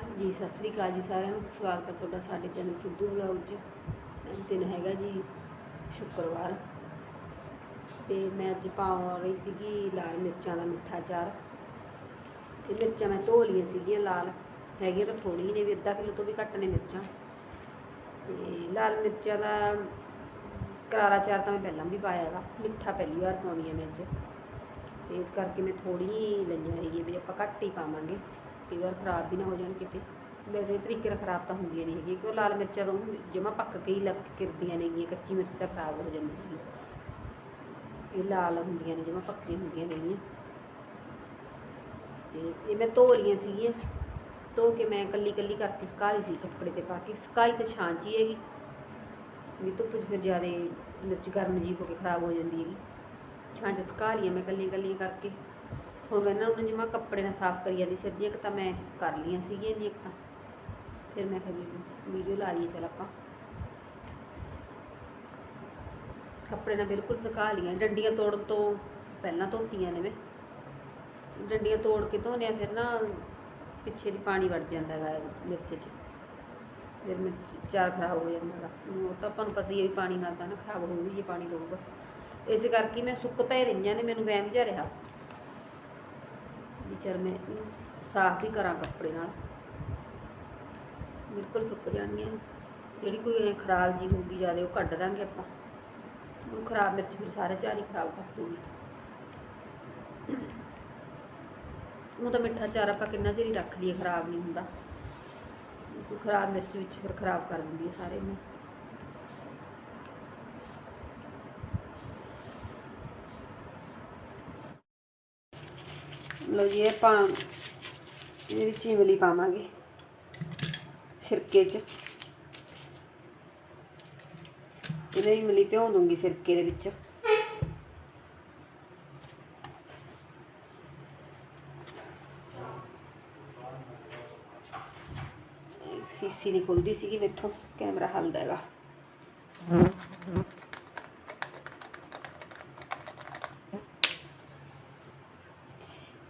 ਹਾਂਜੀ, ਸਤਿ ਸ੍ਰੀ ਅਕਾਲ ਜੀ ਸਾਰਿਆਂ ਨੂੰ। ਸਵਾਗਤ ਹੈ ਤੁਹਾਡਾ ਸਾਡੇ ਚੈਨਲ ਸਿੱਧੂ ਵਲੌਗ 'ਚ। ਅੱਜ ਦਿਨ ਹੈਗਾ ਜੀ ਸ਼ੁੱਕਰਵਾਰ। ਤੇ ਮੈਂ ਅੱਜ ਪਾ ਰਹੀ ਸੀਗੀ ਲਾਲ ਮਿਰਚਾਂ ਦਾ ਮਿੱਠਾ ਅਚਾਰ। ਤੇ ਮਿਰਚਾਂ ਮੈਂ ਧੋ ਲਈਆਂ ਸੀਗੀਆਂ ਲਾਲ। ਹੈਗੀਆਂ ਤਾਂ ਥੋੜੀ ਨੇ, ਵੀ ਅੱਧਾ ਕਿਲੋ ਤੋਂ ਵੀ ਘੱਟ ਨੇ ਮਿਰਚਾਂ। ਤੇ ਲਾਲ ਮਿਰਚਾਂ ਦਾ ਕਰਾਰਾ ਚਾਰ ਤਾਂ ਮੈਂ ਪਹਿਲਾਂ ਵੀ ਪਾਇਆ ਹੈਗਾ ਮਿੱਠਾ ਪਹਿਲੀ ਵਾਰ ਪਾਉਣੀ ਹੈ ਮੈਂ ਅੱਜ। ਇਸ ਕਰਕੇ ਮੈਂ ਥੋੜੀ ਹੀ ਲਈਆਂ ਹੈਗੀਆਂ ਵੀ ਆਪਾਂ ਘੱਟ ਹੀ ਪਾਵਾਂਗੇ। ਕਈ ਵਾਰ ਖਰਾਬ ਵੀ ਨਾ ਹੋ ਜਾਣ ਕਿਤੇ। ਵੈਸੇ ਤਰੀਕੇ ਨਾਲ ਖਰਾਬ ਤਾਂ ਹੁੰਦੀਆਂ ਨਹੀਂ ਹੈਗੀਆਂ, ਕਿਉਂ ਲਾਲ ਮਿਰਚਾਂ ਤੋਂ ਜਮਾ ਪੱਕ ਕੇ ਹੀ ਲੱਗ ਕਿਰਦੀਆਂ ਨੇਗੀਆਂ ਕੱਚੀ ਮਿਰਚ ਤਾਂ ਖਰਾਬ ਹੋ ਜਾਂਦੀ ਹੈ ਇਹ ਲਾਲ ਹੁੰਦੀਆਂ ਨੇ ਜਮਾ ਪੱਕੀਆਂ ਹੁੰਦੀਆਂ ਨੇਗੀਆਂ ਤੇ ਇਹ ਮੈਂ ਧੋ ਲਈਆਂ ਸੀਗੀਆਂ, ਧੋ ਕੇ ਮੈਂ ਕੱਲੀ ਕੱਲੀ ਕਰਕੇ ਸੁਕਾ ਲਈ ਸੀ ਕੱਪੜੇ ਤੇ ਪਾ ਕੇ। ਸੁਕਾਈ ਤਾਂ ਛਾਂ 'ਚ ਹੀ ਹੈਗੀ। ਵੀ ਧੁੱਪ 'ਚ ਫਿਰ ਜ਼ਿਆਦਾ ਮਿਰਚ ਗਰਮ ਜੀ ਹੋ ਕੇ ਖਰਾਬ ਹੋ ਜਾਂਦੀ ਹੈਗੀ। ਛਾਂ 'ਚ ਸੁਕਾ ਲਈਆਂ ਮੈਂ ਕੱਲੀਆਂ ਕੱਲੀਆਂ ਕਰਕੇ। ਹੁਣ ਮੈਂ ਇਹਨਾਂ ਨੂੰ ਜਿਵੇਂ ਕੱਪੜੇ ਨਾਲ ਸਾਫ਼ ਕਰੀ ਜਾਂਦੀ ਸੀ ਇੱਕ ਤਾਂ ਮੈਂ ਕਰ ਲਈਆਂ ਸੀਗੀਆਂ ਜੀ, ਇੱਕ ਤਾਂ। ਫਿਰ ਮੈਂ ਕਿਹਾ ਵੀਡੀਓ ਲਾ ਲਈਏ, ਚਲ ਆਪਾਂ। ਕੱਪੜੇ ਨਾਲ ਬਿਲਕੁਲ ਸੁਕਾ ਲਈਆਂ, ਡੰਡੀਆਂ ਤੋੜਨ ਤੋਂ ਪਹਿਲਾਂ ਧੋਤੀਆਂ ਨੇ ਮੈਂ ਡੰਡੀਆਂ ਤੋੜ ਕੇ ਧੋਨੇ ਆ ਫਿਰ ਨਾ ਪਿੱਛੇ ਦੀ ਪਾਣੀ ਵੜ ਜਾਂਦਾ ਹੈਗਾ ਮਿਰਚ 'ਚ। ਫਿਰ ਮਿਰਚ ਚਾਰ ਖਰਾਬ ਹੋ ਜਾਂਦਾ ਹੈਗਾ ਉਹ ਤਾਂ ਆਪਾਂ ਨੂੰ ਪਤਾ ਹੀ ਹੈ ਵੀ ਪਾਣੀ ਨਾਲ ਤਾਂ ਨਾ ਖਰਾਬ ਹੋਊਗੀ ਜੇ ਪਾਣੀ ਲਊਗਾ ਇਸੇ ਕਰਕੇ ਮੈਂ ਸੁੱਕ ਪੈ ਰਹੀਆਂ ਨੇ, ਮੈਨੂੰ ਵਹਿਮ ਜਿਹਾ ਰਿਹਾ। ਵੀ ਚਲ ਮੈਂ ਸਾਫ਼ ਵੀ ਕਰਾਂ ਕੱਪੜੇ ਨਾਲ। ਬਿਲਕੁਲ ਸੁੱਕ ਜਾਣਗੀਆਂ। ਜਿਹੜੀ ਕੋਈ ਐਂ ਖਰਾਬ ਜੀ ਹੋਊਗੀ ਜ਼ਿਆਦਾ ਉਹ ਕੱਢ ਦਾਂਗੇ ਆਪਾਂ। ਉਹ ਖਰਾਬ ਮਿਰਚ ਫਿਰ ਸਾਰੇ ਚਾਰੀ ਖਰਾਬ ਕਰ ਦੂਗੀ। ਉਹ ਤਾਂ ਮਿੱਠਾ ਚਾਰ ਆਪਾਂ ਕਿੰਨਾ ਚਿਰ ਹੀ ਰੱਖ ਲਈਏ, ਖਰਾਬ ਨਹੀਂ ਹੁੰਦਾ। ਕੋਈ ਖਰਾਬ ਮਿਰਚ ਵਿੱਚ ਫਿਰ ਖਰਾਬ ਕਰ ਦਿੰਦੀ ਹੈ ਸਾਰੇ ਨੂੰ। ਲੋ ਜੀ, ਇਹ ਆਪਾਂ ਇਹਦੇ ਵਿੱਚ ਇਮਲੀ ਪਾਵਾਂਗੇ, ਸਿਰਕੇ 'ਚ। ਇਹਨੇ ਇਮਲੀ ਭਿਉਂ ਦੂੰਗੀ ਸਿਰਕੇ ਦੇ ਵਿੱਚ। ਇਹ ਸੀਸੀ ਨਹੀਂ ਖੁੱਲਦੀ ਸੀਗੀ ਮੈਥੋਂ, ਕੈਮਰਾ ਹਲਦਾ ਹੈਗਾ।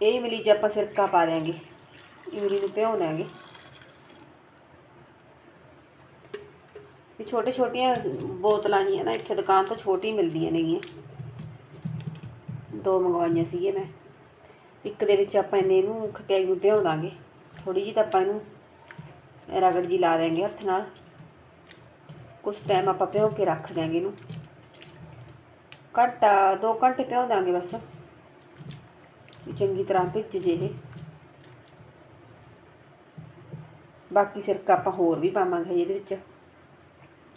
ਇਹ ਇਮਲੀ 'ਚ ਆਪਾਂ ਸਿਰਕਾ ਪਾ ਦਿਆਂਗੇ। ਇਮਲੀ ਨੂੰ ਭਿਉਂ ਦਾਂਗੇ ਇਹ ਛੋਟੇ ਛੋਟੀਆਂ ਬੋਤਲਾਂ ਜੀਆਂ ਨਾ ਇੱਥੇ ਦੁਕਾਨ ਤੋਂ ਛੋਟੀ ਮਿਲਦੀਆਂ ਨੇਗੀਆਂ। ਦੋ ਮੰਗਵਾਈਆਂ ਸੀਗੀਆਂ ਮੈਂ। ਇੱਕ ਦੇ ਵਿੱਚ ਆਪਾਂ ਇਹਨੇ ਇਹਨੂੰ ਖਟਿਆਈ ਨੂੰ ਭਿਓ ਦਾਂਗੇ ਥੋੜੀ ਜਿਹੀ ਤਾਂ ਆਪਾਂ ਇਹਨੂੰ ਰਗੜ ਜੀ ਲਾ ਦੇਂਗੇ ਹੱਥ ਨਾਲ। ਕੁਝ ਟਾਈਮ ਆਪਾਂ ਭਿਓ ਕੇ ਰੱਖ ਦਿਆਂਗੇ ਇਹਨੂੰ। ਘੰਟਾ 2 ਘੰਟੇ ਭਿਉਂ ਦਾਂਗੇ ਬਸ। ਚੰਗੀ ਤਰ੍ਹਾਂ ਭਿੱਜ ਜੇ ਇਹ। ਬਾਕੀ ਸਿਰਕਾ ਆਪਾਂ ਹੋਰ ਵੀ ਪਾਵਾਂਗੇ ਇਹਦੇ ਵਿੱਚ।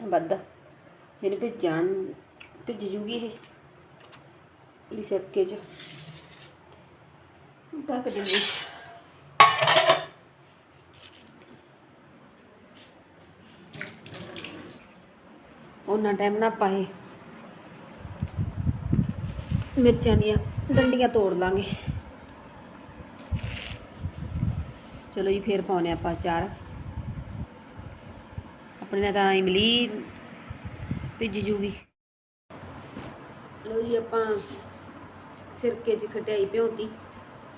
ਵੱਧ। ਇਹਨੂੰ ਭਿੱਜਣ, ਭਿੱਜ ਜੂਗੀ ਇਹ। ਲਈ ਸਿਰਕੇ 'ਚ। ਢੱਕ ਦਿੰਦੇ। ਉਹਨਾਂ ਟਾਈਮ ਨਾ ਪਾਏ ਮਿਰਚਾਂ ਦੀਆਂ ਡੰਡੀਆਂ ਤੋੜ ਲਾਂਗੇ। ਚਲੋ ਜੀ, ਫੇਰ ਪਾਉਨੇ ਆਪਾਂ ਅਚਾਰ। ਆਪਣੇ ਨਾਲ ਤਾਂ ਇਮਲੀ ਭਿੱਜ ਜੂਗੀ। ਲੋ ਜੀ, ਆਪਾਂ ਸਿਰਕੇ 'ਚ ਖਟਿਆਈ ਭਿਉਂਤੀ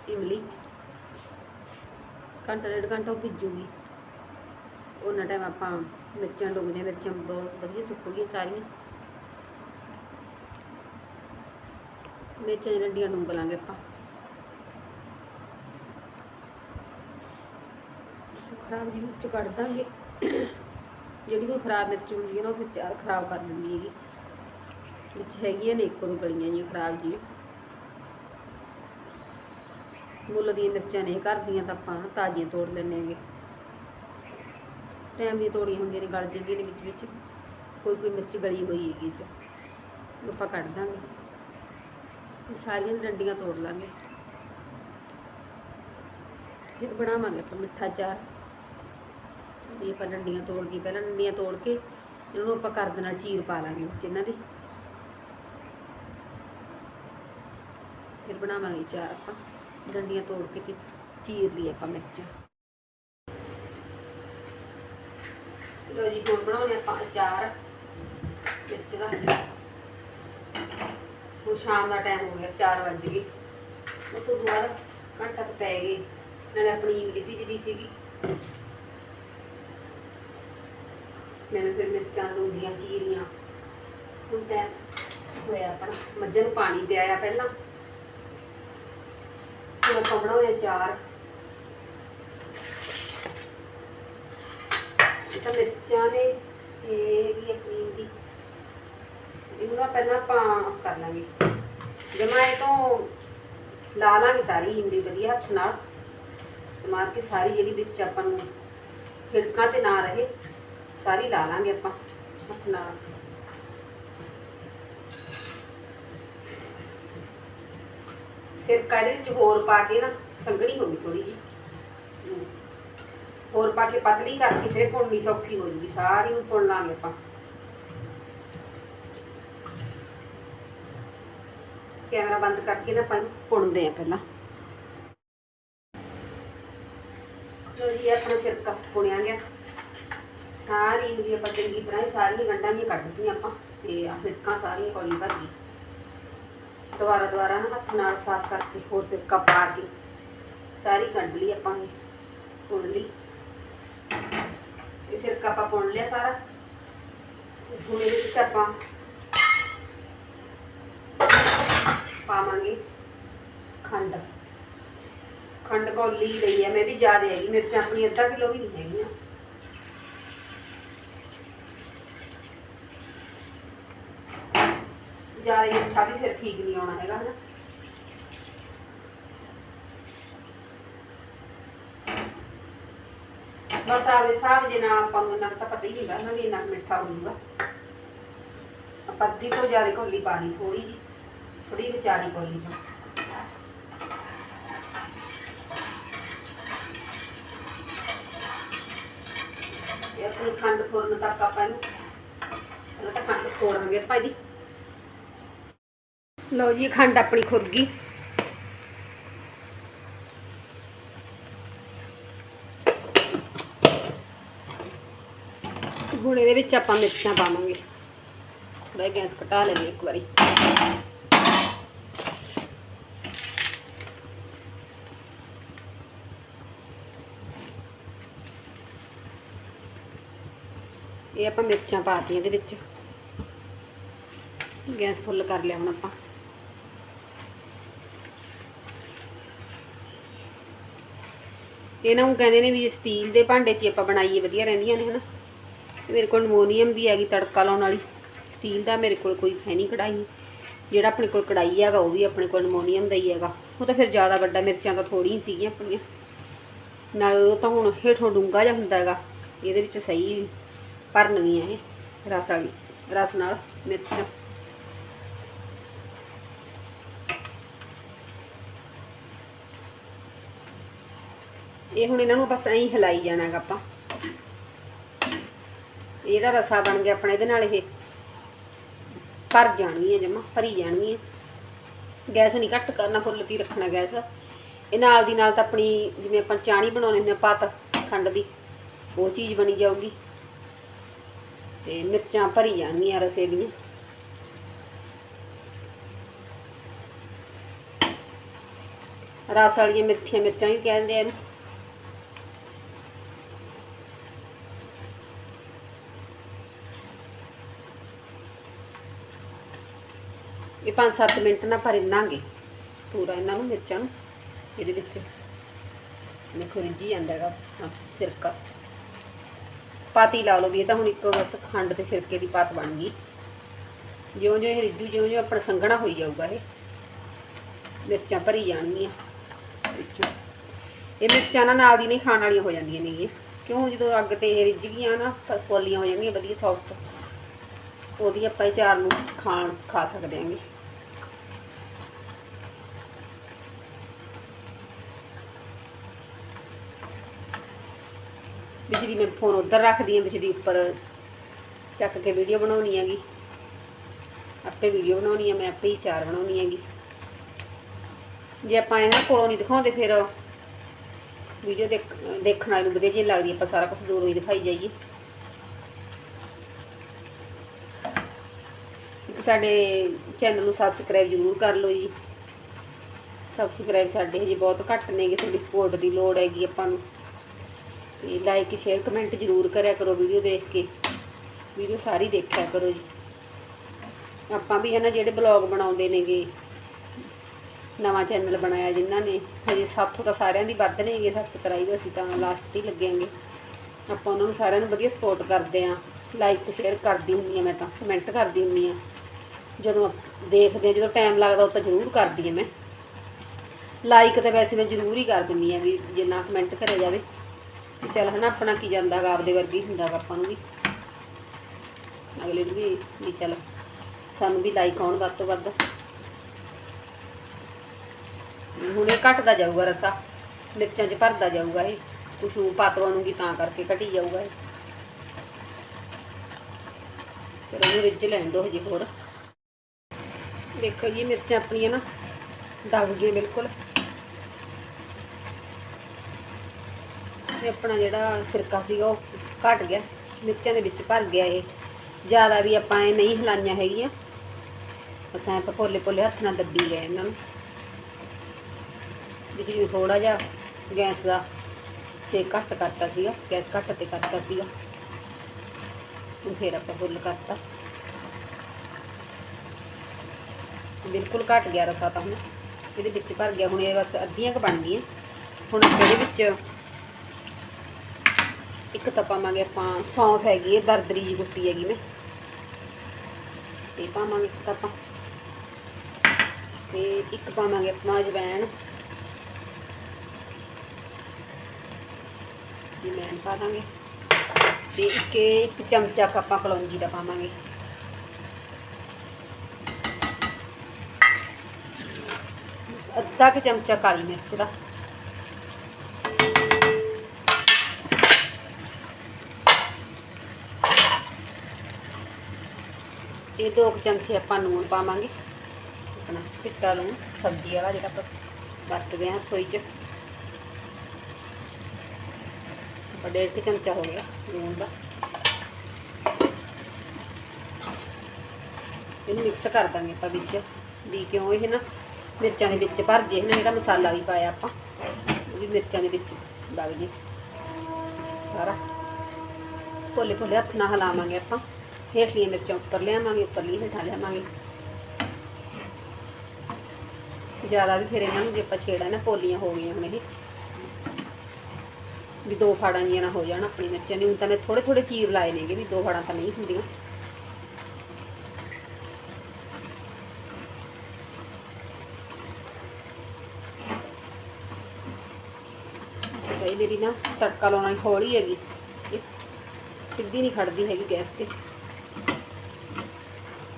ਇਮਲੀ। ਘੰਟਾ ਡੇਢ ਘੰਟਾ ਉਹ ਭਿੱਜੂਗੀ। ਉਹਨਾਂ ਟਾਈਮ ਆਪਾਂ ਮਿਰਚਾਂ ਡੁੱਬਦੀਆਂ, ਮਿਰਚਾਂ ਬਹੁਤ ਵਧੀਆ ਸੁੱਕ ਗਈਆਂ ਸਾਰੀਆਂ। ਮਿਰਚਾਂ ਦੀਆਂ ਡੰਡੀਆਂ ਡੁੰਗ ਲਾਂਗੇ ਆਪਾਂ। ਖਰਾਬ ਜੀ ਮਿਰਚ ਕੱਢ ਦਾਂਗੇ। ਜਿਹੜੀ ਕੋਈ ਖਰਾਬ ਮਿਰਚ ਹੁੰਦੀ ਹੈ ਨਾ, ਉਹ ਫਿਰ ਚਾਰ ਖਰਾਬ ਕਰ ਦਿੰਦੀ ਹੈਗੀ। ਵਿੱਚ ਹੈਗੀਆਂ ਨੇ ਇੱਕੋ ਦੋ ਗਲੀਆਂ ਜੀਆਂ ਖਰਾਬ ਜੀ ਮੁੱਲ ਦੀਆਂ ਮਿਰਚਾਂ ਨੇ ਘਰ ਦੀਆਂ ਤਾਂ ਆਪਾਂ ਤਾਜ਼ੀਆਂ ਤੋੜ ਲੈਂਦੇ ਹੈਗੇ। ਟਾਈਮ ਦੀਆਂ ਤੋੜੀਆਂ ਹੁੰਦੀਆਂ ਨੇ ਗਲ ਜਾਂਦੀਆਂ ਨੇ ਵਿੱਚ ਵਿੱਚ। ਕੋਈ ਕੋਈ ਮਿਰਚ ਗਲੀ ਹੋਈ ਹੈਗੀ ਚ ਆਪਾਂ ਕੱਢ ਦਾਂਗੇ। ਸਾਰੀਆਂ ਡੰਡੀਆਂ ਤੋੜ ਲਾਂਗੇ। ਫਿਰ ਬਣਾਵਾਂਗੇ ਆਪਾਂ ਮਿੱਠਾ ਚਾਰ ਇਹ ਆਪਾਂ ਡੰਡੀਆਂ ਤੋੜ ਕੇ, ਪਹਿਲਾਂ ਡੰਡੀਆਂ ਤੋੜ ਕੇ ਇਹਨਾਂ ਨੂੰ ਆਪਾਂ ਕਰਦ ਨਾਲ ਚੀਰ ਪਾ ਲਾਂਗੇ ਵਿੱਚ ਇਹਨਾਂ ਦੇ। ਫਿਰ ਬਣਾਵਾਂਗੇ ਚਾਰ ਆਪਾਂ, ਡੰਡੀਆਂ ਤੋੜ ਕੇ ਚੀਰ ਲਈ ਆਪਾਂ ਮਿਰਚ। ਲੋ ਜੀ, ਹੁਣ ਬਣਾਉਣੇ ਆਪਾਂ ਅਚਾਰ, ਮਿਰਚ ਦਾ। ਹੁਣ ਸ਼ਾਮ ਦਾ ਟਾਈਮ ਹੋ ਗਿਆ 4 ਵਜ ਗਏ। ਉਸ ਤੋਂ ਬਾਅਦ ਘੰਟਾ ਪੈ ਗਏ, ਨਾਲੇ ਆਪਣੀ ਇਮਲੀ ਭਿੱਜਦੀ ਸੀਗੀ। ਮੈਂ ਫਿਰ ਮਿਰਚਾਂ ਲੂੰਦੀਆਂ ਚੀਰੀਆਂ ਹੁਣ ਤਾਂ ਹੋਇਆ ਆਪਣਾ, ਮੱਝਾਂ ਨੂੰ ਪਾਣੀ ਪਿਆਇਆ ਪਹਿਲਾਂ। ਫਿਰ ਆਪਾਂ ਬਣਾਉਣੇ ਚਾਰ। ਤਾਂ ਮਿਰਚਾਂ ਨੇ, ਇਹ ਵੀ ਆਪਣੀ ਦੀ। ਇਹਨੂੰ ਨਾ ਪਹਿਲਾਂ ਆਪਾਂ ਕਰ ਲਾਂਗੇ। ਜਮਾ ਇਹ ਤੋਂ ਲਾ ਲਾਂਗੇ ਸਾਰੀ ਹਿੰਦੀ ਵਧੀਆ ਹੱਥ ਨਾਲ। ਸਮਾਰ ਕੇ ਸਾਰੀ ਜਿਹੜੀ ਵਿੱਚ ਆਪਾਂ ਨੂੰ ਖਿੜਕਾਂ ਤੇ ਨਾ ਰਹੇ। ਸਾਰੀ ਲਾ ਲਾਂਗੇ ਆਪਾਂ, ਹੱਥ ਨਾਲ। ਸਿਰਕਾ ਦੇ ਵਿੱਚ? ਹੋਰ ਪਾ ਕੇ ਨਾ ਸੰਘਣੀ ਹੋ ਗਈ ਥੋੜੀ ਜੀ ਹੋਰ ਪਾ ਕੇ ਪਤਲੀ ਕਰਕੇ ਫਿਰ ਭੁੰਨਣੀ ਸੌਖੀ ਹੋ ਜੂਗੀ, ਸਾਰੀ ਨੂੰ ਭੁੰਨ ਲਾਂਗੇ ਆਪਾਂ। ਕੈਮਰਾ ਬੰਦ ਕਰਕੇ ਨਾ ਆਪਾਂ ਇਹਨੂੰ ਭੁੰਨਦੇ ਆ ਪਹਿਲਾਂ। ਲੋ ਜੀ ਆਪਣਾ ਸਿਰਕਾ ਪੁਣਿਆ ਗਿਆ। ਸਾਰੀ ਜਿਹੜੀ ਆਪਾਂ ਚੰਗੀ ਤਰ੍ਹਾਂ ਹੀ ਸਾਰੀਆਂ ਗੰਢਾਂ ਦੀਆਂ ਕੱਢ ਦਿੱਤੀਆਂ ਆਪਾਂ ਤੇ ਆ ਫਿਟਕਾਂ ਸਾਰੀਆਂ ਕੌਲੀ ਭਰ ਗਈ। ਦੁਬਾਰਾ ਦੁਬਾਰਾ ਨਾ ਹੱਥ ਨਾਲ ਸਾਫ਼ ਕਰਕੇ ਹੋਰ ਸਿਰਕਾ ਪਾ ਕੇ ਸਾਰੀ ਕੱਢ ਲਈ ਆਪਾਂ ਇਹ ਪੁਣ ਲਈ। ਇਹ ਸਿਰਕਾ ਆਪਾਂ ਪੁਣ ਲਿਆ ਸਾਰਾ। ਤੇ ਹੁਣ ਇਹਦੇ ਵਿੱਚ ਆਪਾਂ ਪਾਵਾਂਗੇ ਖੰਡ। ਖੰਡ ਕੌਲੀ ਲਈ ਹੈ ਮੈਂ ਵੀ ਜ਼ਿਆਦਾ ਹੈਗੀ, ਮਿਰਚਾਂ ਆਪਣੀ ਅੱਧਾ ਕਿਲੋ ਵੀ ਨਹੀਂ ਹੈਗੀਆਂ। ਜ਼ਿਆਦਾ ਮਿੱਠਾ ਵੀ ਫਿਰ ਠੀਕ ਨਹੀਂ ਆਉਣਾ ਹੈਗਾ ਹਨਾ। ਬਸ ਆਵੇ ਹਿਸਾਬ ਜੇ ਨਾਲ ਆਪਾਂ ਨੂੰ ਇੰਨਾ ਤਾਂ ਪਤਾ ਹੀ ਹੈਗਾ ਨਾ ਵੀ ਇੰਨਾ ਮਿੱਠਾ ਹੋਊਗਾ ਆਪਾਂ ਅੱਧੀ ਤੋਂ ਜ਼ਿਆਦਾ ਕੌਲੀ ਪਾ ਥੋੜੀ ਜੀ ਥੋੜੀ ਵਿਚਾਰੀ ਕੌਲੀ ਚੋਂ ਇਹ ਆਪਣੀ ਖੰਡ ਫੁਰਨ ਤੱਕ ਆਪਾਂ ਇਹਨੂੰ ਪਹਿਲਾਂ ਤਾਂ ਖੰਡ ਫੋੜਾਂਗੇ ਆਪਾਂ ਇਹਦੀ। ਲਓ ਜੀ, ਖੰਡ ਆਪਣੀ ਖੁਰ ਗਈ। ਹੁਣ ਇਹਦੇ ਵਿੱਚ ਆਪਾਂ ਮਿਰਚਾਂ ਪਾਵਾਂਗੇ। ਥੋੜਾ ਗੈਸ ਘਟਾ ਲੈਣੀ ਇੱਕ ਵਾਰੀ। ਇਹ ਆਪਾਂ ਮਿਰਚਾਂ ਪਾਤੀਆਂ ਇਹਦੇ ਵਿੱਚ। ਗੈਸ ਫੁੱਲ ਕਰ ਲਿਆ ਹੁਣ ਆਪਾਂ। ਇਹਨਾਂ ਨੂੰ ਕਹਿੰਦੇ ਨੇ ਵੀ ਸਟੀਲ ਦੇ ਭਾਂਡੇ 'ਚ ਹੀ ਆਪਾਂ ਬਣਾਈਏ, ਵਧੀਆ ਰਹਿੰਦੀਆਂ ਨੇ ਹਨਾ। ਤੇ ਮੇਰੇ ਕੋਲ ਅਲਮੋਨੀਅਮ ਦੀ ਹੈਗੀ ਤੜਕਾ ਲਾਉਣ ਵਾਲੀ। ਸਟੀਲ ਦਾ ਮੇਰੇ ਕੋਲ ਕੋਈ ਹੈ ਨਹੀਂ ਕੜਾਈ ਜਿਹੜਾ ਆਪਣੇ ਕੋਲ ਕੜਾਈ ਹੈਗਾ, ਉਹ ਵੀ ਆਪਣੇ ਕੋਲ ਅਲਮੋਨੀਅਮ ਦਾ ਹੀ ਹੈਗਾ। ਉਹ ਤਾਂ ਫਿਰ ਜ਼ਿਆਦਾ ਵੱਡਾ ਮਿਰਚਾਂ ਤਾਂ ਥੋੜੀਆਂ ਸੀਗੀਆਂ ਆਪਣੀਆਂ। ਨਾਲ ਉਹ ਤਾਂ ਹੁਣ ਹੇਠੋਂ ਡੂੰਗਾ ਜਿਹਾ ਹੁੰਦਾ ਹੈਗਾ। ਇਹਦੇ ਵਿੱਚ ਸਹੀ ਭਰਨਗੀਆਂ ਇਹ ਰਸ ਵਾਲੀ, ਰਸ ਨਾਲ ਮਿਰਚਾਂ। ਇਹ ਹੁਣ ਇਹਨਾਂ ਨੂੰ ਬਸ ਐਂ ਹਿਲਾਈ ਜਾਣਾ ਹੈਗਾ ਆਪਾਂ। ਇਹ ਜਿਹੜਾ ਰਸਾ ਬਣ ਗਿਆ ਆਪਣਾ ਇਹਦੇ ਨਾਲ ਇਹ। ਭਰ ਜਾਣਗੀਆਂ ਜਮਾ, ਭਰੀ ਜਾਣਗੀਆਂ ਗੈਸ ਨਹੀਂ ਘੱਟ ਕਰਨਾ, ਫੁੱਲ ਤੀ ਰੱਖਣਾ ਗੈਸ। ਇਹ ਨਾਲ ਦੀ ਨਾਲ ਤਾਂ ਆਪਣੀ ਜਿਵੇਂ ਆਪਾਂ ਚਾਣੀ ਬਣਾਉਣੇ ਹੁੰਦੇ ਆ, ਪਤ, ਖੰਡ ਦੀ, ਉਹ ਚੀਜ਼ ਬਣੀ ਜਾਊਗੀ। ਤੇ ਮਿਰਚਾਂ ਭਰੀ ਜਾਣਗੀਆਂ ਰਸੇ ਦੀਆਂ। ਰਸ ਵਾਲੀਆਂ ਮਿੱਠੀਆਂ ਮਿਰਚਾਂ ਵੀ ਕਹਿੰਦੇ ਆ ਇਹਨੂੰ। 5-7 ਮਿੰਟ ਨਾ ਭਰਿੰਨਾਂਗੇ। ਪੂਰਾ ਇਹਨਾਂ ਨੂੰ ਮਿਰਚਾਂ ਨੂੰ। ਇਹਦੇ ਵਿੱਚ ਦੇਖੋ ਰਿੱਝੀ ਜਾਂਦਾ ਹੈਗਾ ਸਿਰਕਾ। ਪਾਤੀ ਲਾ ਲਓ ਵੀ, ਇਹ ਤਾਂ ਹੁਣ ਇੱਕ ਬਸ ਖੰਡ ਤੇ ਸਿਰਕੇ ਦੀ ਪਾਤ ਬਣ ਗਈ। ਜਿਉਂ ਜਿਉਂ ਇਹ ਰਿੱਝੂ ਜਿਉਂ ਜਿਉਂ ਆਪਣਾ ਸੰਘਣਾ ਹੋਈ ਜਾਊਗਾ ਇਹ। ਮਿਰਚਾਂ ਭਰੀ ਜਾਣਗੀਆਂ ਵਿੱਚੋਂ। ਇਹ ਮਿਰਚਾਂ ਨਾ ਨਾਲ ਦੀ ਨਹੀਂ ਖਾਣ ਵਾਲੀਆਂ ਹੋ ਜਾਂਦੀਆਂ ਨੇਗੀਆਂ ਕਿਉਂ? ਜਦੋਂ ਅੱਗ ਤੇ ਇਹ ਰਿੱਝ ਗਈਆਂ ਨਾ, ਤਾਂ ਫੋਲੀਆਂ ਹੋ ਜਾਣਗੀਆਂ ਵਧੀਆ ਸੌਫਟ ਉਹਦੀ ਆਪਾਂ ਇਹ ਚਾਰ ਨੂੰ ਖਾਣ, ਖਾ ਸਕਦੇ ਆਂਗੇ। ਬਿਜਲੀ ਮੈਂ ਫੋਨ ਉੱਧਰ ਰੱਖਦੀ ਹਾਂ ਵਿੱਚ ਦੀ ਉੱਪਰ ਚੱਕ ਕੇ ਵੀਡੀਓ ਬਣਾਉਣੀ ਹੈਗੀ। ਆਪੇ ਵੀਡੀਓ ਬਣਾਉਣੀ ਹੈ ਮੈਂ ਆਪੇ ਹੀ ਚਾਰ ਬਣਾਉਣੀ ਹੈਗੀ। ਜੇ ਆਪਾਂ ਇਹਨਾਂ ਕੋਲੋਂ ਨਹੀਂ ਦਿਖਾਉਂਦੇ ਫਿਰ ਵੀਡੀਓ ਦੇਖ, ਦੇਖਣ ਵਾਲੇ ਨੂੰ ਵਧੀਆ ਜਿਹੀ ਲੱਗਦੀ ਆਪਾਂ ਸਾਰਾ ਕੁਝ ਦੂਰੋਂ ਹੀ ਦਿਖਾਈ ਜਾਈਏ। ਸਾਡੇ ਚੈਨਲ ਨੂੰ ਸਬਸਕ੍ਰਾਈਬ ਜ਼ਰੂਰ ਕਰ ਲਓ ਜੀ। ਸਬਸਕ੍ਰਾਈਬ ਸਾਡੇ ਹਜੇ ਬਹੁਤ ਘੱਟ ਨੇਗੇ ਤੁਹਾਡੀ ਸਪੋਰਟ ਦੀ ਲੋੜ ਹੈਗੀ ਆਪਾਂ ਨੂੰ। ਤੇ ਲਾਈਕ ਸ਼ੇਅਰ ਕਮੈਂਟ ਜ਼ਰੂਰ ਕਰਿਆ ਕਰੋ ਵੀਡੀਓ ਦੇਖ ਕੇ। ਵੀਡੀਓ ਸਾਰੀ ਦੇਖਿਆ ਕਰੋ ਜੀ। ਆਪਾਂ ਵੀ ਹੈ ਨਾ ਜਿਹੜੇ ਬਲੌਗ ਬਣਾਉਂਦੇ ਨੇਗੇ, ਨਵਾਂ ਚੈਨਲ ਬਣਾਇਆ ਜਿਨ੍ਹਾਂ ਨੇ, ਹਜੇ ਸਭ ਤੋਂ ਤਾਂ ਸਾਰਿਆਂ ਦੀ ਵੱਧ ਨੇਗੇ ਸਬਸਕ੍ਰਾਈਬ ਅਸੀਂ ਤਾਂ ਲਾਸਟ ਤੇ ਹੀ ਆਪਾਂ ਉਹਨਾਂ ਨੂੰ ਸਾਰਿਆਂ ਨੂੰ ਵਧੀਆ ਸਪੋਰਟ ਕਰਦੇ ਆਂ ਲਾਈਕ ਸ਼ੇਅਰ ਕਰਦੀ ਹੁੰਦੀ ਆ ਮੈਂ ਤਾਂ ਕਮੈਂਟ ਕਰਦੀ ਹੁੰਦੀ ਆ ਜਦੋਂ ਦੇਖਦੇ ਆ ਜਦੋਂ ਟਾਈਮ ਲੱਗਦਾ ਉਹ ਤਾਂ ਜ਼ਰੂਰ ਕਰਦੀ ਆ ਮੈਂ। ਲਾਈਕ ਤਾਂ ਵੈਸੇ ਮੈਂ ਜ਼ਰੂਰ ਹੀ ਕਰ ਦਿੰਦੀ ਆ ਵੀ ਜਿੰਨਾ ਕਮੈਂਟ ਕਰਿਆ ਜਾਵੇ। ਵੀ ਚੱਲ ਹਨਾ, ਆਪਣਾ ਕੀ ਜਾਂਦਾਗਾ, ਆਪਦੇ ਵਰਗੀ ਹੁੰਦਾਗਾ ਆਪਾਂ ਨੂੰ ਵੀ। ਅਗਲੇ ਨੂੰ ਵੀ ਵੀ ਚੱਲ, ਸਾਨੂੰ ਵੀ ਲਾਈਕ ਆਉਣ ਵੱਧ ਤੋਂ ਵੱਧ। ਹੁਣ ਇਹ ਘਟਦਾ ਜਾਊਗਾ ਰਸਾ, ਮਿਰਚਾਂ 'ਚ ਭਰਦਾ ਜਾਊਗਾ ਇਹ। ਕੁਛ ਨੂੰ ਪਤ ਤਾਂ ਕਰਕੇ ਘਟੀ ਜਾਊਗਾ ਇਹ। ਚਲੋ ਇਹਨੂੰ ਰਿੱਝ ਲੈਣ ਦੋ ਹਜੇ ਹੋਰ। ਦੇਖੋ ਜੀ, ਮਿਰਚਾਂ ਆਪਣੀਆਂ ਨਾ ਦਬ ਗਈਆਂ ਬਿਲਕੁਲ। ਆਪਣਾ ਜਿਹੜਾ ਸਿਰਕਾ ਸੀਗਾ ਉਹ ਘਟ ਗਿਆ, ਮਿਰਚਾਂ ਦੇ ਵਿੱਚ ਭਰ ਗਿਆ ਇਹ। ਜ਼ਿਆਦਾ ਵੀ ਆਪਾਂ ਇਹ ਨਹੀਂ ਹਿਲਾਈਆਂ ਹੈਗੀਆਂ। ਬਸ ਆਪਾਂ ਭੋਲੇ ਭੋਲੇ ਹੱਥ ਨਾਲ ਦੱਬੀ ਗਏ ਇਹਨਾਂ ਨੂੰ। ਵਿੱਚ ਜਿਵੇਂ ਥੋੜਾ ਜਿਹਾ ਗੈਸ ਦਾ ਸੇਕ ਘੱਟ ਕਰਤਾ ਸੀਗਾ, ਗੈਸ ਘੱਟ ਤੇ ਕਰਤਾ ਸੀਗਾ। ਹੁਣ ਫੇਰ ਆਪਾਂ ਫੁੱਲ ਕਰਤਾ। ਬਿਲਕੁਲ ਘੱਟ ਗਿਆ ਰਸਾ ਤਾਂ ਹੁਣ। ਇਹਦੇ ਵਿੱਚ ਭਰ ਗਿਆ, ਹੁਣ ਇਹ ਬਸ ਅੱਧੀਆਂ ਕ ਬਣ ਗਈਆਂ। ਹੁਣ ਇਹਦੇ ਵਿੱਚ ਇੱਕ ਤਾਂ ਪਾਵਾਂਗੇ ਆਪਾਂ ਸੌਂਫ ਹੈਗੀ ਹੈ, ਦਰਦਰੀ ਜੀ ਗੁੱਟੀ ਹੈਗੀ ਮੈਂ। ਇਹ ਪਾਵਾਂਗੇ ਇੱਕ ਤਾਂ ਆਪਾਂ। ਤੇ ਇੱਕ ਪਾਵਾਂਗੇ ਆਪਾਂ ਅਜਵੈਣ। ਜਵੈਣ ਪਾ ਦਾਂਗੇ ਤੇ ਇੱਕ ਇੱਕ ਚਮਚਾ ਕੁ ਆਪਾਂ ਕਲੌਂਜੀ ਦਾ ਪਾਵਾਂਗੇ। ਅੱਧਾ ਕੁ ਚਮਚਾ ਕਾਲੀ ਮਿਰਚ ਦਾ। ਇਹ ਦੋ ਕੁ ਚਮਚੇ ਆਪਾਂ ਨੂਣ ਪਾਵਾਂਗੇ। ਆਪਣਾ ਚਿੱਟਾ ਲੂਣ, ਸਬਜ਼ੀ ਵਾਲਾ ਜਿਹੜਾ ਆਪਾਂ ਵਰਤਦੇ ਹਾਂ ਰਸੋਈ 'ਚ। ਆਪਾਂ ਡੇਢ ਕੁ ਚਮਚਾ ਹੋ ਗਿਆ ਲੂਣ ਦਾ। ਇਹਨੂੰ ਮਿਕਸ ਕਰ ਦਾਂਗੇ ਆਪਾਂ ਵਿੱਚ। ਵੀ ਕਿਉਂ ਇਹ ਨਾ ਮਿਰਚਾਂ ਦੇ ਵਿੱਚ ਭਰ ਜੇ ਨਾ ਜਿਹੜਾ ਮਸਾਲਾ ਵੀ ਪਾਇਆ ਆਪਾਂ, ਉਹ ਵੀ ਮਿਰਚਾਂ ਦੇ ਵਿੱਚ ਵਗ ਜੇ। ਸਾਰਾ ਭੋਲੇ ਭੋਲੇ ਹੱਥ ਨਾਲ ਹਿਲਾਵਾਂਗੇ ਆਪਾਂ। ਹੇਠਲੀਆਂ ਮਿਰਚਾਂ ਉੱਪਰ ਲਿਆਵਾਂਗੇ ਉੱਪਰਲੀਆਂ ਹੇਠਾਂ ਲਿਆਵਾਂਗੇ। ਜ਼ਿਆਦਾ ਵੀ ਫਿਰ ਇਹਨਾਂ ਨੂੰ ਜੇ ਆਪਾਂ ਛੇੜਾ ਨਾ ਪੋਲੀਆਂ ਹੋ ਗਈਆਂ ਹੁਣ ਇਹ। ਵੀ ਦੋ ਫਾੜਾਂ ਜੀਆਂ ਨਾ ਹੋ ਜਾਣ ਆਪਣੀ ਮਿਰਚਾਂ ਦੀ। ਹੁਣ ਤਾਂ ਮੈਂ ਥੋੜੇ ਥੋੜੇ ਚੀਰ ਲਾਏ ਨੇਗੇ ਵੀ ਦੋ ਫਾੜਾਂ ਤਾਂ ਨਹੀਂ ਹੁੰਦੀਆਂ। ਕਈ ਮੇਰੀ ਨਾ ਤੜਕਾ ਲਾਉਣਾ ਹੌਲੀ ਹੈਗੀ। ਸਿੱਧੀ ਨਹੀਂ ਖੜਦੀ ਹੈਗੀ ਗੈਸ ਤੇ।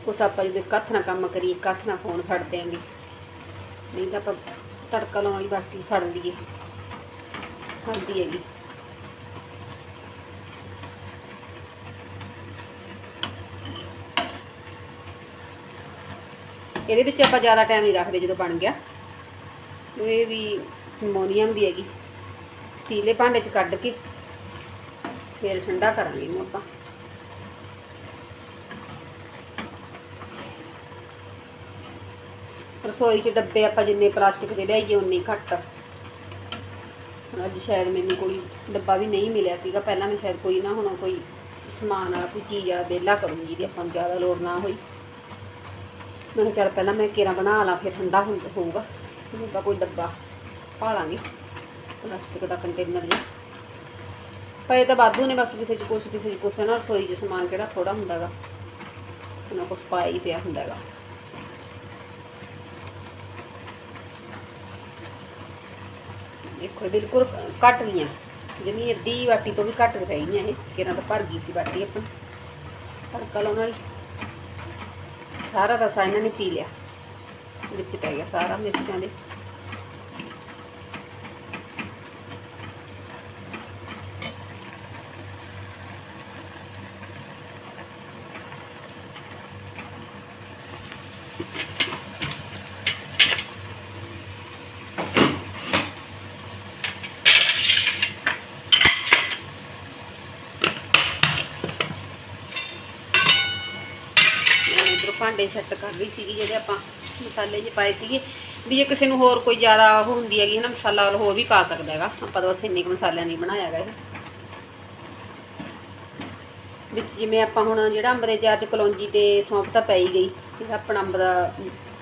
ਕੁਛ ਆਪਾਂ ਜਦੋਂ ਕੱਥ ਨਾਲ ਕੰਮ ਕਰੀਏ, ਕੱਥ ਨਾਲ ਫੋਨ ਫੜ ਦਿਆਂਗੇ। ਨਹੀਂ ਤਾਂ ਆਪਾਂ ਤੜਕਾ ਲਾਉਣ ਵਾਲੀ ਬਾਕੀ ਫੜ ਲਈਏ। ਹਲਦੀ ਹੈਗੀ। ਇਹਦੇ ਵਿੱਚ ਆਪਾਂ ਜ਼ਿਆਦਾ ਟਾਈਮ ਨਹੀਂ ਰੱਖਦੇ ਜਦੋਂ ਬਣ ਗਿਆ। ਇਹ ਵੀ ਅਮੋਨੀਅਮ ਦੀ ਹੈਗੀ। ਸਟੀਲੇ ਭਾਂਡੇ 'ਚ ਕੱਢ ਕੇ ਫਿਰ ਠੰਡਾ ਕਰਾਂਗੇ ਇਹਨੂੰ ਆਪਾਂ। ਰਸੋਈ 'ਚ ਡੱਬੇ ਆਪਾਂ ਜਿੰਨੇ ਪਲਾਸਟਿਕ ਦੇ ਲਿਆਈਏ, ਉਨੇ ਘੱਟ। ਅੱਜ ਸ਼ਾਇਦ ਮੈਨੂੰ ਕੋਈ ਡੱਬਾ ਵੀ ਨਹੀਂ ਮਿਲਿਆ ਸੀਗਾ। ਪਹਿਲਾਂ ਮੈਂ ਸ਼ਾਇਦ ਕੋਈ ਨਾ ਹੁਣ ਕੋਈ ਸਮਾਨ ਵਾਲਾ ਕੋਈ ਚੀਜ਼ ਆ, ਵਿਹਲਾ ਕਰੂੰਗੀ ਜਿਹਦੀ ਆਪਾਂ ਨੂੰ ਜ਼ਿਆਦਾ ਲੋੜ ਨਾ ਹੋਈ। ਮੈਂ ਕਿਹਾ ਚੱਲ ਪਹਿਲਾਂ ਮੈਂ ਕੇਰਾ ਬਣਾ ਲਾਂ, ਫਿਰ ਠੰਡਾ ਹੋ ਹੋਊਗਾ। ਫਿਰ ਕੋਈ ਡੱਬਾ ਪਾ ਲਾਂਗੇ ਪਲਾਸਟਿਕ ਦਾ ਕੰਟੇਨਰ ਜਿਹਾ। ਪਏ ਤਾਂ ਵਾਧੂ ਨੇ ਬਸ ਕਿਸੇ 'ਚ ਕੁਛ, ਕਿਸੇ 'ਚ ਕੁਛ ਹੈ ਨਾ। ਰਸੋਈ 'ਚ ਸਮਾਨ ਕਿਹੜਾ ਥੋੜਾ ਹੁੰਦਾਗਾ। ਨਾ ਕੁਛ ਪਾਇਆ ਹੀ ਪਿਆ ਹੁੰਦਾਗਾ। ਦੇਖੋ ਇਹ ਬਿਲਕੁਲ ਘੱਟ ਗਈਆਂ। ਜਮੀ ਅੱਧੀ ਵਾਟੀ ਤੋਂ ਵੀ ਘੱਟ ਰਹਿ ਗਈਆਂ ਇਹ ਕਿਰਾਂ ਤਾਂ ਭਰ ਗਈ ਸੀ ਵਾਟੀ ਆਪਣੀ ਤੜਕਾ ਲਾਉਣ ਵਾਲੀ। ਸਾਰਾ ਰਸਾ ਇਹਨਾਂ ਨੇ ਪੀ ਲਿਆ। ਵਿੱਚ ਪੈ ਗਿਆ ਸਾਰਾ ਮਿਰਚਾਂ ਦੇ। ਮੈਂ ਸੈੱਟ ਕਰ ਰਹੀ ਸੀਗੀ, ਜਿਹੜੇ ਆਪਾਂ ਮਸਾਲੇ ਜਿਹੇ ਪਾਏ ਸੀਗੇ। ਵੀ ਜੇ ਕਿਸੇ ਨੂੰ ਹੋਰ ਕੋਈ ਜ਼ਿਆਦਾ ਉਹ ਹੁੰਦੀ ਹੈਗੀ ਹੈ ਮਸਾਲਾ ਹੋਰ ਵੀ ਪਾ ਸਕਦਾ ਹੈਗਾ। ਆਪਾਂ ਤਾਂ ਬਸ ਇੰਨੇ ਕੁ ਮਸਾਲਿਆਂ ਨਹੀਂ ਬਣਾਇਆ ਹੈਗਾ ਇਹ। ਵਿੱਚ ਜਿਵੇਂ ਆਪਾਂ ਹੁਣ ਜਿਹੜਾ ਅੰਬ ਦੇ ਚਾਰ ਚ ਕਲੌਂਜੀ ਤੇ ਸੌਂਫ ਤਾਂ ਪੈ ਗਈ। ਜਿਹੜਾ ਆਪਣਾ ਅੰਬ ਦਾ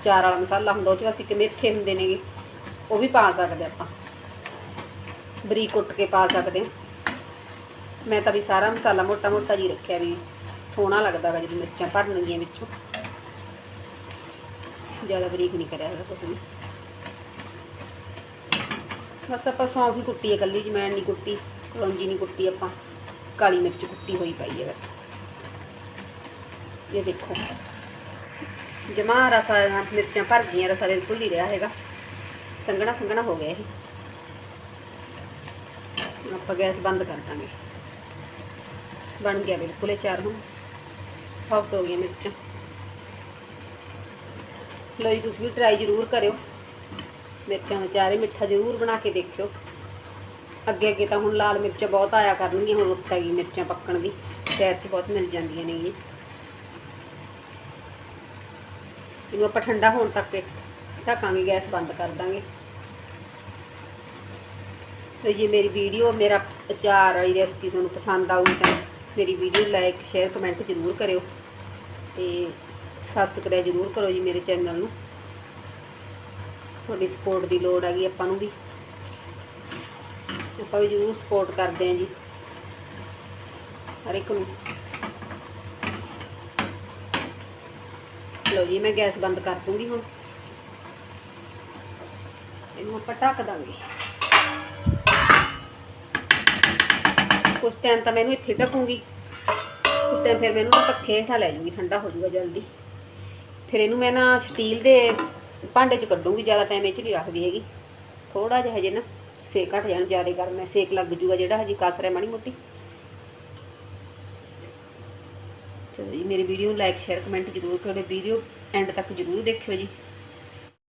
ਚਾਰ ਵਾਲਾ ਮਸਾਲਾ ਹੁੰਦਾ, ਉਹ ਚ ਅਸੀਂ ਇੱਕ ਮੇਥੇ ਹੁੰਦੇ ਨੇਗੇ। ਉਹ ਵੀ ਪਾ ਸਕਦੇ ਆਪਾਂ। ਬਰੀਕ ਕੁੱਟ ਕੇ ਪਾ ਸਕਦੇ ਹਾਂ। ਮੈਂ ਤਾਂ ਵੀ ਸਾਰਾ ਮਸਾਲਾ ਮੋਟਾ ਮੋਟਾ ਜੀ ਰੱਖਿਆ ਵੀ, ਸੋਹਣਾ ਲੱਗਦਾ ਵਾ ਜਦੋਂ ਮਿਰਚਾਂ ਭਰਨਗੀਆਂ ਵਿੱਚੋਂ। ਜ਼ਿਆਦਾ ਬਰੀਕ ਨਹੀਂ ਕਰਿਆ ਹੈਗਾ ਕੁਛ ਵੀ ਬਸ ਆਪਾਂ ਸੌਂਫ ਹੀ ਕੁੱਟੀ ਹੈ ਇਕੱਲੀ ਜਮੈਣ ਨਹੀਂ ਕੁੱਟੀ ਕਲੌਂਜੀ ਨਹੀਂ ਕੁੱਟੀ ਆਪਾਂ ਕਾਲੀ ਮਿਰਚ ਕੁੱਟੀ ਹੋਈ ਪਾਈ ਹੈ ਬਸ ਇਹ ਦੇਖੋ ਜਮਾ ਰਸਾ ਮਿਰਚਾਂ ਭਰ ਗਈਆਂ ਰਸਾ ਬਿਲਕੁਲ ਨਹੀਂ ਰਿਹਾ ਹੈਗਾ ਸੰਘਣਾ ਸੰਘਣਾ ਹੋ ਗਿਆ ਇਹ ਹੁਣ ਆਪਾਂ ਗੈਸ ਬੰਦ ਕਰ ਦਾਂਗੇ ਬਣ ਗਿਆ ਬਿਲਕੁਲ ਇਹ ਚਾਰ ਹੁਣ ਸੌਫਟ ਹੋ ਗਈਆਂ ਮਿਰਚਾਂ ਲਓ ਜੀ, ਤੁਸੀਂ ਵੀ ਟਰਾਈ ਜ਼ਰੂਰ ਕਰਿਓ। ਮਿਰਚਾਂ ਦਾ ਚਾਰੇ ਮਿੱਠਾ ਜ਼ਰੂਰ ਬਣਾ ਕੇ ਦੇਖਿਓ। ਅੱਗੇ ਅੱਗੇ ਤਾਂ ਹੁਣ ਲਾਲ ਮਿਰਚਾਂ ਬਹੁਤ ਆਇਆ ਕਰਨਗੀਆਂ, ਹੁਣ ਰੁੱਤ ਗਈ ਮਿਰਚਾਂ ਪੱਕਣ ਦੀ। ਸ਼ਹਿਰ 'ਚ ਬਹੁਤ ਮਿਲ ਜਾਂਦੀਆਂ ਨੇ ਜੀ ਇਹਨੂੰ ਆਪਾਂ ਠੰਡਾ ਹੋਣ ਤੱਕ ਢੱਕਾਂਗੇ, ਗੈਸ ਬੰਦ ਕਰ ਦਾਂਗੇ। ਤੇ ਜੇ ਮੇਰੀ ਵੀਡੀਓ, ਮੇਰਾ ਅਚਾਰ ਵਾਲੀ ਰੈਸਪੀ ਤੁਹਾਨੂੰ ਪਸੰਦ ਆਊਗੀ ਤਾਂ ਮੇਰੀ ਵੀਡੀਓ ਲਾਈਕ ਸ਼ੇਅਰ ਕਮੈਂਟ ਜ਼ਰੂਰ ਕਰਿਓ। ਤੇ ਸਬਸਕ੍ਰਾਈਬ ਜ਼ਰੂਰ ਕਰੋ ਜੀ ਮੇਰੇ ਚੈਨਲ ਨੂੰ। ਤੁਹਾਡੀ ਸਪੋਰਟ ਦੀ ਲੋੜ ਹੈਗੀ ਆਪਾਂ ਨੂੰ ਵੀ। ਆਪਾਂ ਵੀ ਜ਼ਰੂਰ ਸਪੋਰਟ ਕਰਦੇ ਹਾਂ ਜੀ। ਹਰ ਇੱਕ ਨੂੰ। ਲਓ ਜੀ, ਮੈਂ ਗੈਸ ਬੰਦ ਕਰ ਦੂੰਗੀ ਹੁਣ। ਇਹਨੂੰ ਆਪਾਂ ਢੱਕ ਦਾਂਗੇ। ਕੁਛ ਟਾਈਮ ਤਾਂ ਮੈਨੂੰ ਇੱਥੇ ਢੱਕੂੰਗੀ। ਉਸ ਟਾਈਮ ਫਿਰ ਮੈਨੂੰ ਪੱਖੇ ਹੇਠਾਂ ਲੈ ਜੂਗੀ, ਠੰਡਾ ਹੋ ਜਾਊਗਾ ਜਲਦੀ। ਫਿਰ ਇਹਨੂੰ ਮੈਂ ਨਾ ਸਟੀਲ ਦੇ ਭਾਂਡੇ 'ਚ ਕੱਢੂੰਗੀ, ਜ਼ਿਆਦਾ ਟਾਈਮ ਇਹ 'ਚ ਨਹੀਂ ਰੱਖਦੀ ਹੈਗੀ। ਥੋੜਾ ਜਿਹਾ ਹਜੇ ਨਾ ਸੇਕ ਘਟ ਜਾਣ, ਜ਼ਿਆਦਾ ਗਰਮ ਹੈ ਸੇਕ ਲੱਗ ਜੂਗਾ ਜਿਹੜਾ ਹਜੇ ਕਸ ਰਿਹਾ ਮਾੜੀ ਮੋਟੀ। ਚਲੋ ਜੀ, ਮੇਰੀ ਵੀਡੀਓ ਨੂੰ ਲਾਈਕ ਸ਼ੇਅਰ ਕਮੈਂਟ ਜ਼ਰੂਰ ਕਰਿਓ ਵੀਡੀਓ ਐਂਡ ਤੱਕ ਜ਼ਰੂਰ ਦੇਖਿਓ ਜੀ।